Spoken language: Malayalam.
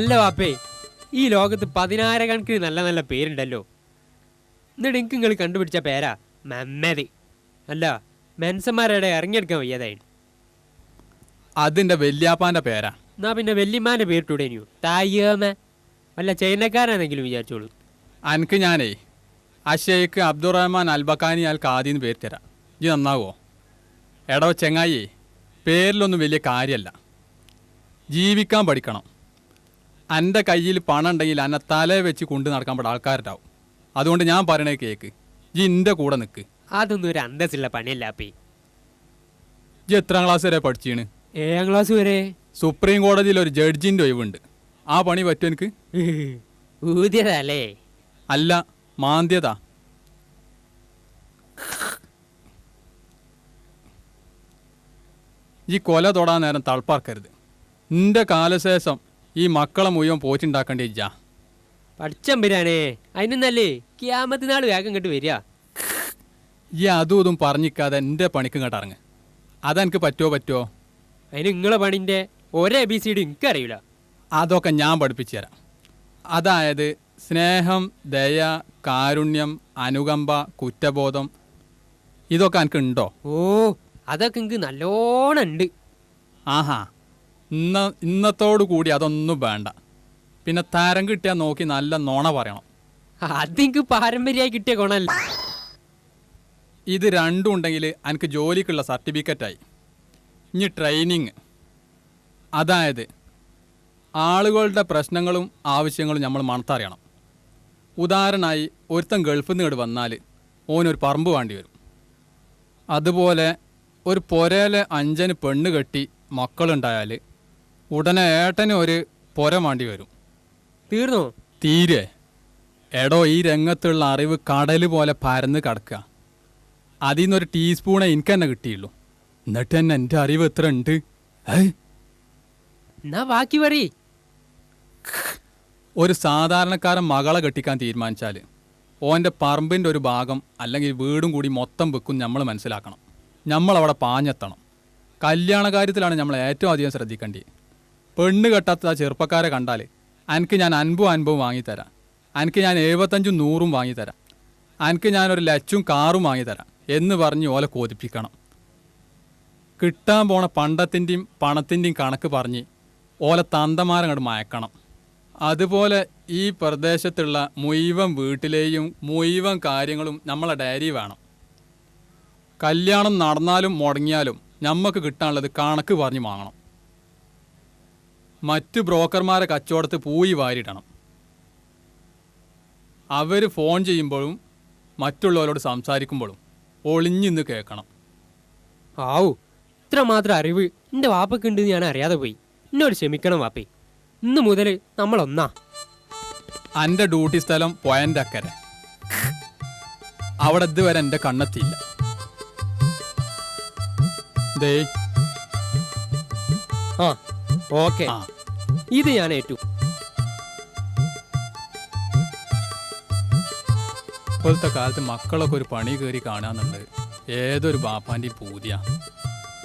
അല്ല വാപ്പേ ഈ ലോകത്ത് പതിനായിരക്കണക്കിന് നല്ല നല്ല പേരുണ്ടല്ലോ. എന്നിട്ട് എനിക്ക് നിങ്ങൾ കണ്ടുപിടിച്ച പേരാ മെമ്മതി അല്ല മെൻസന്മാരുടെ ഇറങ്ങിയെടുക്കാൻ വയ്യാതായി. അതിന്റെ വല്യാപ്പാന്റെ പേരാ. എന്നാ പിന്നെ വല്യമ്മാന്റെ പേരിട്ടൂടേനിയോ തായ്യമ്മ. വല്ല ചൈനക്കാരാണെങ്കിലും വിചാരിച്ചോളൂ. അനക്ക് ഞാനേ അഷേക്ക് അബ്ദുറഹ്മാൻ അൽബക്കാനി അൽ ഖാദിന്ന് പേര് തരാം. ഇത് നന്നാവോ? എടോ ചെങ്ങായി പേരിലൊന്നും വലിയ കാര്യമല്ല ജീവിക്കാൻ പഠിക്കണം. എന്റെ കയ്യിൽ പണം ഉണ്ടെങ്കിൽ എന്നെ തല വെച്ച് കൊണ്ട് നടക്കാൻ പാടെ ആൾക്കാരുണ്ടാവും. അതുകൊണ്ട് ഞാൻ പറയണേ കേക്ക് ജി എന്റെ കൂടെ നിൽക്ക് അതൊന്നും ഒരു അന്തസ്സുള്ള പണിയല്ല അപ്പി. ജി എത്രാം ക്ലാസ് വരെ പഠിച്ചീണ്? ഏഴാം ക്ലാസ് വരെ. സുപ്രീം കോടതിയിൽ ഒരു ജഡ്ജിന്റെ ഒഴിവുണ്ട്. ആ പണി പറ്റും എനിക്ക്? ഊതിയതല്ലേ? അല്ല മാന്ദ്യത. ഈ കൊല തൊടാൻ നേരം തളപ്പാർക്കരുത് നിന്റെ കാലശേഷം ഈ മക്കളെ മുഴുവൻ പോച്ചുണ്ടാക്കേണ്ടി ഇജ്ജാ പഠിച്ചമ്പരാനേ അതിനൊന്നല്ലേ ക്യാമത്തെ നാൾ വേഗം ഇങ്ങോട്ട് വരിക. ഈ അതും ഇതും പറഞ്ഞിക്കാതെ എന്റെ പണിക്ക് ഇങ്ങോട്ട് ഇറങ്ങ്. അതെനിക്ക് പറ്റുമോ പറ്റുമോ അതിന് നിങ്ങളെ പണിന്റെ ഒരേ ബി സി ഡി എനിക്കറിയില്ല. അതൊക്കെ ഞാൻ പഠിപ്പിച്ചു തരാം. അതായത് സ്നേഹം ദയ കാരുണ്യം അനുകമ്പ കുറ്റബോധം ഇതൊക്കെ എനിക്ക് ഉണ്ടോ ഓ അതൊക്കെ എനിക്ക് നല്ലോണം ഉണ്ട്. ആഹാ. ഇന്ന ഇന്നത്തോടു കൂടി അതൊന്നും വേണ്ട. പിന്നെ തരം കിട്ടിയാൽ നോക്കി നല്ല നോണ പറയണം. അതെനിക്ക് പാരമ്പര്യമായി കിട്ടിയ ഗുണമല്ല ഇത് രണ്ടും ഉണ്ടെങ്കിൽ എനിക്ക് ജോലിക്കുള്ള സർട്ടിഫിക്കറ്റായി. ഇനി ട്രെയിനിങ് അതായത് ആളുകളുടെ പ്രശ്നങ്ങളും ആവശ്യങ്ങളും നമ്മൾ മണത്തറിയണം. ഉദാഹരണമായി ഒരുത്തൻ ഗൾഫിൽ നിന്ന് ഇങ്ങോട്ട് വന്നാൽ ഓനൊരു പറമ്പ് വേണ്ടി വരും. അതുപോലെ ഒരു പുരയിലെ അഞ്ചന് പെണ്ണ് കെട്ടി മക്കളുണ്ടായാൽ ഉടനെ ഏട്ടന് ഒരു പൊര മാണ്ടി വരും. തീർന്നു? തീരെ. എടോ ഈ രംഗത്തുള്ള അറിവ് കടൽ പോലെ പരന്ന് കിടക്കുക. അതിൽ നിന്നൊരു ടീസ്പൂണേ എനിക്ക് തന്നെ കിട്ടിയുള്ളൂ. എന്നിട്ട് തന്നെ എന്റെ അറിവ് എത്ര ഉണ്ട്? എന്നാ ബാക്കി പറയ് ഒരു സാധാരണക്കാരൻ മകളെ കെട്ടിക്കാൻ തീരുമാനിച്ചാൽ ഓന്റെ പറമ്പിന്റെ ഒരു ഭാഗം അല്ലെങ്കിൽ വീടും കൂടി മൊത്തം വെക്കും നമ്മൾ മനസ്സിലാക്കണം. നമ്മളവിടെ പാഞ്ഞെത്തണം. കല്യാണ കാര്യത്തിലാണ് നമ്മൾ ഏറ്റവും അധികം ശ്രദ്ധിക്കേണ്ടത് പെണ്ണ് കെട്ടാത്ത ആ ചെറുപ്പക്കാരെ കണ്ടാൽ എനിക്ക് ഞാൻ അൻപും അൻപതും വാങ്ങിത്തരാം. എനിക്ക് ഞാൻ എഴുപത്തഞ്ചും നൂറും വാങ്ങിത്തരാം. എനിക്ക് ഞാനൊരു ലച്ചും കാറും വാങ്ങിത്തരാം എന്ന് പറഞ്ഞ് ഓലെ കോതിപ്പിക്കണം. കിട്ടാൻ പോണ പണ്ടത്തിന്റെയും പണത്തിന്റെയും കണക്ക് പറഞ്ഞ് ഓലെ തന്തമാരങ്ങോട്ട് മയക്കണം. അതുപോലെ ഈ പ്രദേശത്തുള്ള മുഴുവൻ വീട്ടിലെയും മുഴുവൻ കാര്യങ്ങളും നമ്മളെ ഡയറി വേണം. കല്യാണം നടന്നാലും മുടങ്ങിയാലും നമുക്ക് കിട്ടാനുള്ളത് കണക്ക് പറഞ്ഞ് വാങ്ങണം. മറ്റു ബ്രോക്കർമാരെ കച്ചവടത്ത് പോയി വാരിടണം അവർ ഫോൺ ചെയ്യുമ്പോഴും മറ്റുള്ളവരോട് സംസാരിക്കുമ്പോഴും ഒളിഞ്ഞിന്ന് കേൾക്കണം. ആവു ഇത്ര മാത്രം അറിവ് എന്റെ വാപ്പക്ക് ഉണ്ട് ഞാൻ അറിയാതെ പോയി. എന്നോട് ക്ഷമിക്കണം വാപ്പേ. ഇന്ന് മുതൽ നമ്മൾ ഒന്നാ എന്റെ ഡ്യൂട്ടി സ്ഥലം പോയന്റെ അക്കരെ അവിടെ ഇതുവരെ എന്റെ കണ്ണെത്തിയില്ല. ദേ. ആ. ഓക്കെ. ഇത് ഞാൻ ഏറ്റു. ഇപ്പോഴത്തെ കാലത്ത് മക്കളൊക്കെ ഒരു പണി കയറി കാണാന്നുണ്ട് ഏതൊരു ബാപ്പാന്റെയും പൂതിയാ.